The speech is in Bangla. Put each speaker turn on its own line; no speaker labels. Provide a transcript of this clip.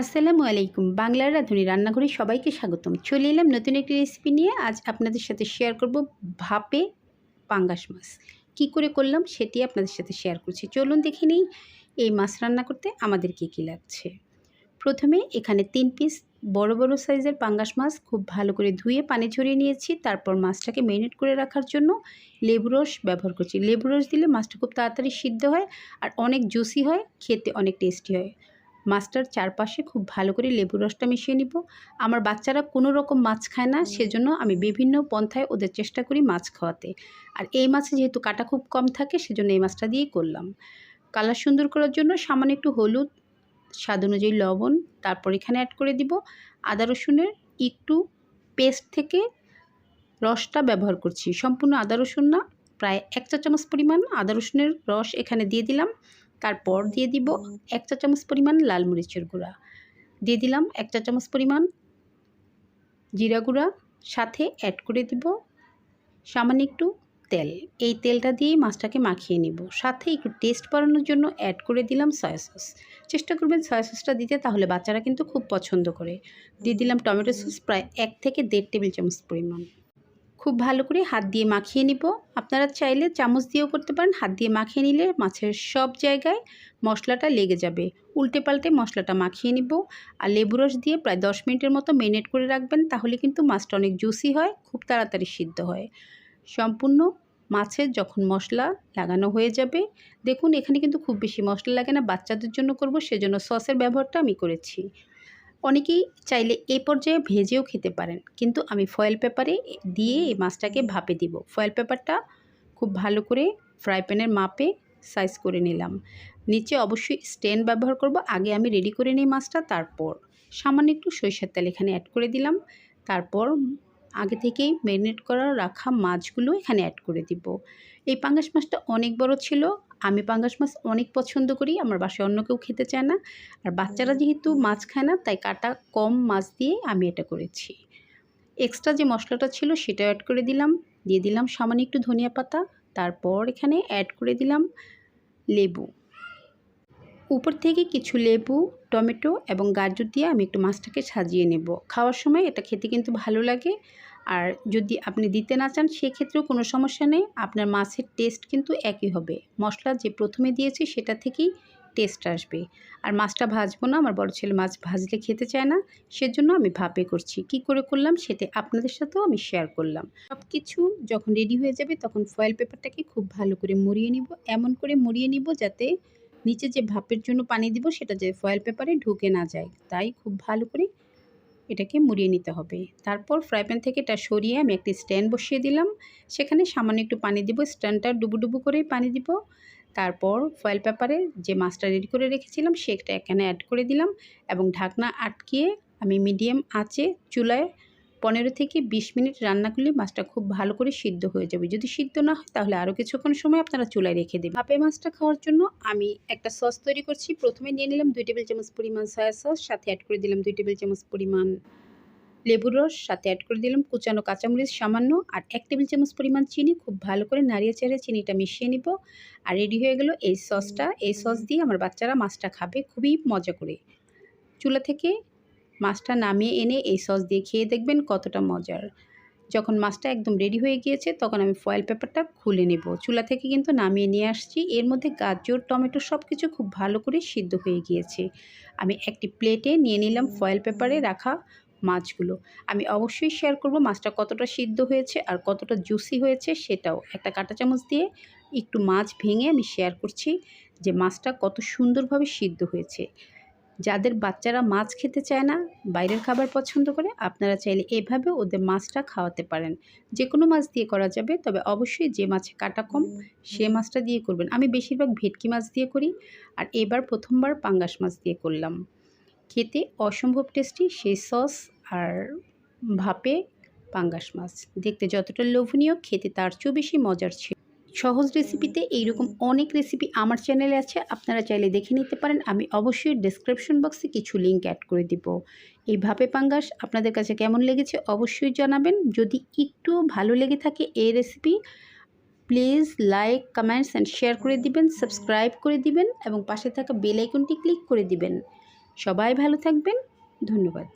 আসসালামু আলাইকুম। বাংলার রাঁধুনি রান্নাঘরে সবাইকে স্বাগতম। চলে এলাম নতুন একটি রেসিপি নিয়ে। আজ আপনাদের সাথে শেয়ার করব ভাপে পাঙ্গাস মাছ। কি করে করলাম সেটি আপনাদের সাথে শেয়ার করছি। চলুন দেখে নিই এই মাছ রান্না করতে আমাদের কী কী লাগছে। প্রথমে এখানে তিন পিস বড় বড় সাইজের পাঙ্গাস মাছ খুব ভালো করে ধুয়ে পানি ঝরিয়ে নিয়েছি। তারপর মাছটাকে মেরিনেট করে রাখার জন্য লেবু রস ব্যবহার করছি। লেবু রস দিলে মাছটা খুব তাড়াতাড়ি সিদ্ধ হয় আর অনেক জুসি হয়, খেতে অনেক টেস্টি হয়। মাছটার চারপাশে খুব ভালো করে লেবু রসটা মিশিয়ে নিব। আমার বাচ্চারা কোনো রকম মাছ খায় না, সেজন্য আমি বিভিন্ন পন্থায় ওদের চেষ্টা করি মাছ খাওয়াতে। আর এই মাছে যেহেতু কাটা খুব কম থাকে, সেজন্য এই মাছটা দিয়েই করলাম। কালার সুন্দর করার জন্য সামান্য একটু হলুদ, স্বাদ অনুযায়ী লবণ, তারপর এখানে অ্যাড করে দিব আদা রসুনের একটু পেস্ট থেকে রসটা ব্যবহার করছি। সম্পূর্ণ আদা রসুন না, প্রায় এক চা চামচ পরিমাণ আদা রসুনের রস এখানে দিয়ে দিলাম। তারপর দিয়ে দিব এক চা চামচ পরিমাণ লাল মরিচের গুঁড়া। দিয়ে দিলাম এক চা চামচ পরিমাণ জিরা গুঁড়া। সাথে অ্যাড করে দিব সামান্য একটু তেল। এই তেলটা দিয়ে মাছটাকে মাখিয়ে নিব। সাথে একটু টেস্ট বাড়ানোর জন্য অ্যাড করে দিলাম সয়া সস চেষ্টা করবেন সয়া সসটা দিতে তাহলে বাচ্চারা কিন্তু খুব পছন্দ করে। দিয়ে দিলাম টমেটো সস প্রায় এক থেকে দেড় টেবিল চামচ পরিমাণ। খুব ভালো করে হাত দিয়ে মাখিয়ে নিব। আপনারা চাইলে চামচ দিয়েও করতে পারেন। হাত দিয়ে মাখিয়ে নিলে মাছের সব জায়গায় মশলাটা লেগে যাবে। উল্টে পাল্টে মশলাটা মাখিয়ে নিব। আর লেবু রস দিয়ে প্রায় দশ মিনিটের মতো মেরিনেট করে রাখবেন। তাহলে কিন্তু মাছটা অনেক জুসি হয়, খুব তাড়াতাড়ি সিদ্ধ হয়। সম্পূর্ণ মাছের যখন মশলা লাগানো হয়ে যাবে, দেখুন এখানে কিন্তু খুব বেশি মশলা লাগে না। বাচ্চাদের জন্য করব, সেজন্য সসের ব্যবহারটা আমি করেছি। অনেকেই চাইলে এই পর্যায়ে ভেজেও খেতে পারেন। কিন্তু আমি ফয়েল পেপারে দিয়ে এই মাছটাকে ভাপে দিব। ফয়েল পেপারটা খুব ভালো করে ফ্রাই প্যানের মাপে সাইজ করে নিলাম। নিচে অবশ্যই স্ট্যান্ড ব্যবহার করব। আগে আমি রেডি করে নিই মাছটা, তারপর সামান্য একটু সরিষার তেল এখানে অ্যাড করে দিলাম। তারপর আগে থেকেই ম্যারিনেট করা রাখা মাছগুলো এখানে অ্যাড করে দিব। এই পাঙ্গাস মাছটা অনেক বড় ছিল আমি পাঙ্গাস মাছ অনেক পছন্দ করি আমার বাসায় অন্য কেউ খেতে চায় না। আর বাচ্চারা যেহেতু মাছ খায় না তাই কাটা কম মাছ দিয়ে আমি এটা করেছি। এক্সট্রা যে মশলাটা ছিল সেটা অ্যাড করে দিলাম দিয়ে দিলাম সামান্য একটু ধনিয়া পাতা তারপর এখানে অ্যাড করে দিলাম লেবু। উপর থেকে কিছু লেবু টমেটো এবং গাজর দিয়ে আমি একটু মাছটাকে সাজিয়ে নেব। খাওয়ার সময় এটা খেতে কিন্তু ভালো লাগে। আর যদি আপনি দিতে না চান, সেক্ষেত্রেও কোনো সমস্যা নেই। আপনার মাছের টেস্ট কিন্তু একই হবে। মশলা যে প্রথমে দিয়েছি, সেটা থেকেই টেস্ট আসবে। আর মাছটা ভাজবো না, আমার বড় ছেলে মাছ ভাজলে খেতে চায় না, সেজন্য আমি ভাপে করছি। কি করে করলাম, সেটা আপনাদের সাথেও আমি শেয়ার করলাম। সব কিছু যখন রেডি হয়ে যাবে, তখন ফয়েল পেপারটাকে খুব ভালো করে মুড়িয়ে নিব। এমন করে মুড়িয়ে নিব যাতে নিচে যে ভাপের জন্য পানি দিব, সেটা যে ফয়েল পেপারে ঢুকে না যায়। তাই খুব ভালো করে এটাকে মুড়িয়ে নিতে হবে। তারপর ফ্রাই প্যান থেকে এটা সরিয়ে আমি একটি স্ট্যান্ড বসিয়ে দিলাম। সেখানে সামান্য একটু পানি দিব স্ট্যান্ডটা ডুবুডুবু ডুবু করেই পানি দিব। তারপর ফয়েল পেপারে যে মাছটা রেডি করে রেখেছিলাম সে একটা এখানে অ্যাড করে দিলাম এবং ঢাকনা আটকিয়ে আমি মিডিয়াম আঁচে চুলায় পনেরো থেকে বিশ মিনিট রান্না করলে মাছটা খুব ভালো করে সিদ্ধ হয়ে যাবে। যদি সিদ্ধ না হয়, তাহলে আরও কিছুক্ষণ সময় আপনারা চুলায় রেখে দেবেন। ভাপে মাছটা খাওয়ার জন্য আমি একটা সস তৈরি করছি। প্রথমে নিয়ে নিলাম দুই টেবিল চামচ পরিমাণ সয়া সস সাথে অ্যাড করে দিলাম দুই টেবিল চামচ পরিমাণ লেবুর রস, সাথে অ্যাড করে দিলাম কুচানো কাঁচামরিচ সামান্য, আর এক টেবিল চামচ পরিমাণ চিনি। খুব ভালো করে নাড়িয়ে চেড়ে চিনিটা মিশিয়ে নিব। আর রেডি হয়ে গেল এই সসটা এই সস দিয়ে আমার বাচ্চারা মাছটা খাবে। খুবই মজা করে। চুলা থেকে মাছটা নামিয়ে এনে এই সস দিয়ে খেয়ে দেখবেন কতটা মজার। যখন মাছটা একদম রেডি হয়ে গিয়েছে, তখন আমি ফয়েল পেপারটা খুলে নেব। চুলা থেকে কিন্তু নামিয়ে নিয়ে আসছি। এর মধ্যে গাজর, টমেটো সব কিছু খুব ভালো করে সিদ্ধ হয়ে গিয়েছে। আমি একটি প্লেটে নিয়ে নিলাম ফয়েল পেপারে রাখা মাছগুলো। আমি অবশ্যই শেয়ার করব মাছটা কতটা সিদ্ধ হয়েছে আর কতটা জুসি হয়েছে সেটাও। একটা কাঁটা চামচ দিয়ে একটু মাছ ভেঙে আমি শেয়ার করছি যে মাছটা কত সুন্দরভাবে সিদ্ধ হয়েছে। যাদের বাচ্চারা মাছ খেতে চায় না বাইরের খাবার পছন্দ করে আপনারা চাইলে এভাবে ওদের মাছটা খাওয়াতে পারেন। যে কোনো মাছ দিয়ে করা যাবে তবে অবশ্যই যে মাছে কাটা কম সে মাছটা দিয়ে করবেন। আমি বেশিরভাগ ভেটকি মাছ দিয়ে করি আর এবার প্রথমবার পাঙ্গাস মাছ দিয়ে করলাম। খেতে অসম্ভব টেস্টি সেই সস আর ভাপে পাঙ্গাস মাছ। দেখতে যতটা লোভনীয় খেতে তার চেয়েও বেশি মজার ছিল। সহজ রেসিপিতে এইরকম অনেক রেসিপি আমার চ্যানেলে আছে, আপনারা চাইলে দেখে নিতে পারেন। আমি অবশ্যই ডেসক্রিপশন বক্সে কিছু লিঙ্ক অ্যাড করে দিব। এই ভাপে পাঙ্গাস আপনাদের কাছে কেমন লেগেছে অবশ্যই জানাবেন। যদি একটু ভালো লেগে থাকে এই recipe please like comments and share করে দিবেন সাবস্ক্রাইব করে দিবেন এবং পাশে থাকা বেল আইকনটি ক্লিক করে দিবেন। সবাই ভালো থাকবেন। ধন্যবাদ।